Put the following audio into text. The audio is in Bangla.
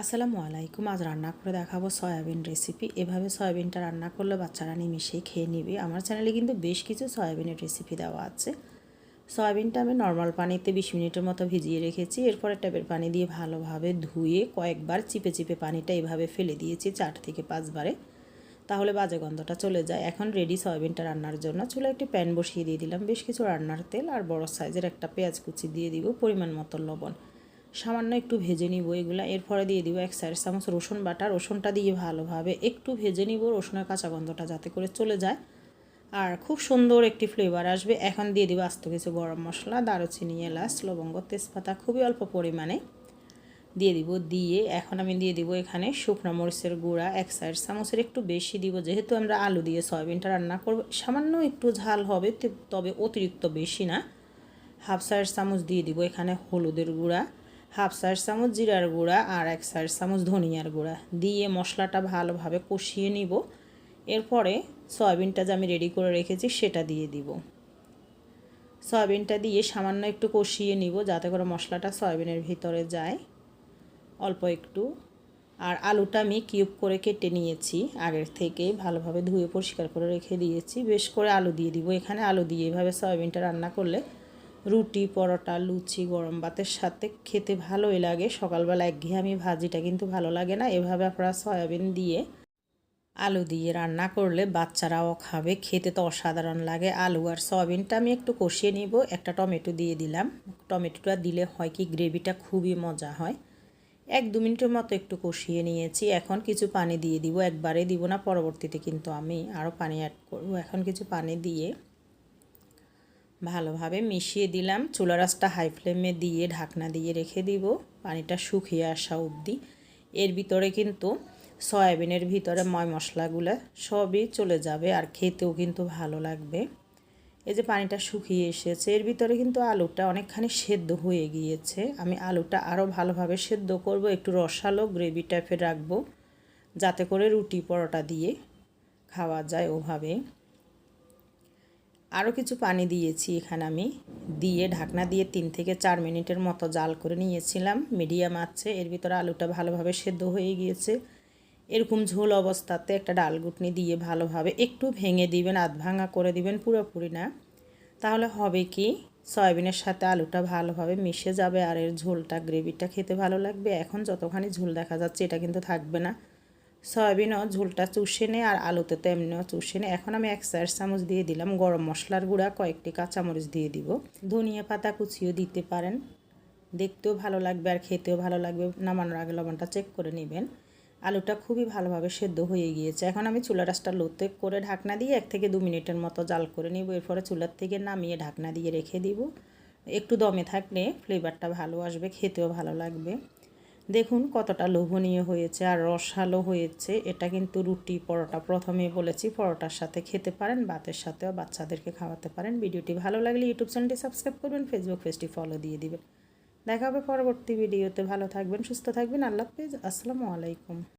আসসালামু আলাইকুম। আজ রান্না করে দেখাবো সয়াবিন রেসিপি এভাবে সয়াবিনটা রান্না করলে বাচ্চারা নিমিশেই খেয়ে নিবে। আমার চ্যানেলে কিন্তু বেশ কিছু সয়াবিনের রেসিপি দেওয়া আছে। সয়াবিনটা আমি নর্মাল পানিতে বিশ মিনিটের মতো ভিজিয়ে রেখেছি। এরপরে ট্যাপের পানি দিয়ে ভালোভাবে ধুয়ে কয়েকবার চিপে চিপে পানিটা এভাবে ফেলে দিয়েছি চার থেকে পাঁচবারে। তাহলে বাজে গন্ধটা চলে যায়। এখন রেডি সয়াবিনটা রান্নার জন্য। চুলে একটি প্যান বসিয়ে দিয়ে দিলাম। বেশ কিছু রান্নার তেল আর বড় সাইজের একটা পেঁয়াজ কুচি দিয়ে দিব, পরিমাণ মতো লবণ। সামান্য একটু ভেজে নিব এগুলো। এরপরে দিয়ে দিব এক সাইড চামচ রসুন বাটা। রসুনটা দিয়ে ভালোভাবে একটু ভেজে নিব রসুনের কাঁচা গন্ধটা যাতে করে চলে যায়। আর খুব সুন্দর একটি ফ্লেভার আসবে। এখন দিয়ে দিব আস্ত কিছু গরম মশলা, দারুচিনি, এলাচ, লবঙ্গ, তেজপাতা, খুবই অল্প পরিমাণে। দিয়ে দিব দিয়ে এখন আমি দিয়ে দিব এখানে শুকনো মরিচের গুঁড়া। এক সাইড চামচের একটু বেশি দিব। যেহেতু আমরা আলু দিয়ে সয়াবিনটা রান্না করব, সামান্য একটু ঝাল হবে তবে অতিরিক্ত বেশি না। হাফ সাইড চামচ দিয়ে দিব এখানে হলুদের গুঁড়া। হাফ চার চামচ জিরার গুঁড়া আর এক চার চামচ ধনিয়ার গুঁড়া। দিয়ে মশলাটা ভালোভাবে কষিয়ে নিব। এরপরে সয়াবিনটা যে আমি রেডি করে রেখেছি সেটা দিয়ে দিব। সয়াবিনটা দিয়ে সামান্য একটু কষিয়ে নিব যাতে করে মশলাটা সয়াবিনের ভিতরে যায়। অল্প একটু। আর আলুটা আমি কিউব করে কেটে নিয়েছি। আগের থেকে ভালোভাবে ধুয়ে পরিষ্কার করে রেখে দিয়েছি। বেশ করে আলু দিয়ে দিব। এখানে আলু দিয়ে এভাবে সয়াবিনটা রান্না করলে রুটি, পরোটা, লুচি, গরম ভাতের সাথে খেতে ভালোই লাগে। সকালবেলা একঘেয়েমি ভাজিটা কিন্তু ভালো লাগে না। এভাবে আপনারা সয়াবিন দিয়ে আলু দিয়ে রান্না করলে বাচ্চারাও খাবে। খেতে তো অসাধারণ লাগে আলু আর সয়াবিনটা আমি একটু কষিয়ে নিব। একটা টমেটো দিয়ে দিলাম। টমেটোটা দিলে হয় কি, গ্রেভিটা খুবই মজা হয়। এক দু মিনিটের মতো একটু কষিয়ে নিয়েছি। এখন কিছু পানি দিয়ে দিব। একবারে দিব না, পরবর্তীতে কিন্তু আমি আরও পানি অ্যাড করব। এখন কিছু পানি দিয়ে ভালোভাবে মিশিয়ে দিলাম। চুলা রাসটা হাই ফ্লেমে দিয়ে ঢাকনা দিয়ে রেখে দিব। পানিটা শুকিয়ে আসা অবধি। এর ভিতরে কিন্তু সয়াবিনের ভিতরে ময় মশলাগুলো সবই চলে যাবে আর খেতেও কিন্তু ভালো লাগবে। এই যে পানিটা শুকিয়ে এসেছে, এর ভিতরে কিন্তু আলুটা অনেকখানি সেদ্ধ হয়ে গিয়েছে। আমি আলুটা আরও ভালোভাবে সেদ্ধ করব, একটু রসালো গ্রেভি টাইপের রাখব, যাতে করে রুটি পরোটা দিয়ে খাওয়া যায় ওভাবে। আরও কিছু পানি দিয়েছি এখানে আমি। দিয়ে ঢাকনা দিয়ে তিন থেকে চার মিনিটের মতো জাল করে নিয়েছিলাম। মিডিয়াম আছে, এর ভিতরে আলুটা ভালোভাবে সেদ্ধ হয়ে গিয়েছে। এরকম ঝোল অবস্থাতে একটা ডাল গুটনি দিয়ে ভালোভাবে একটু ভেঙে দিবেন, আধ ভাঙা করে দিবেন, পুরোপুরি না। তাহলে হবে কি, সয়াবিনের সাথে আলুটা ভালোভাবে মিশে যাবে আর এর ঝোলটা, গ্রেভিটা খেতে ভালো লাগবে। এখন যতখানি ঝোল দেখা যাচ্ছে, এটা কিন্তু থাকবে না। সয়াবিনও ঝোলটা চুষে নে আর আলুতে তো এমনিও চুষে নে। এখন আমি এক চার চামচ দিয়ে দিলাম গরম মশলার গুঁড়া, কয়েকটি কাঁচামরিচ দিয়ে দিব। ধনিয়া পাতা কুচিও দিতে পারেন। দেখতেও ভালো লাগবে আর খেতেও ভালো লাগবে। নামানোর আগে লবণটা চেক করে নেবেন। আলুটা খুবই ভালোভাবে সেদ্ধ হয়ে গিয়েছে। এখন আমি চুলা রাসটা লোতে করে ঢাকনা দিয়ে এক থেকে দু মিনিটের মতো জাল করে নিব। এরপরে চুলার থেকে নামিয়ে ঢাকনা দিয়ে রেখে দিব। একটু দমে থাকলে ফ্লেভারটা ভালো আসবে, খেতেও ভালো লাগবে। দেখুন কতটা লোভনীয় হয়েছে আর রসালো হয়েছে। এটা কিন্তু রুটি পরোটা প্রথমে বলেছি, পরোটার সাথে খেতে পারেন, ভাতের সাথেও বাচ্চাদেরকে খাওয়াতে পারেন। ভিডিওটি ভালো লাগলে ইউটিউব চ্যানেলটি সাবস্ক্রাইব করবেন ফেসবুক পেজটি ফলো দিয়ে দিবেন। দেখা হবে পরবর্তী ভিডিওতে। ভালো থাকবেন, সুস্থ থাকবেন। আল্লাহ হাফেজ। আসসালামু আলাইকুম।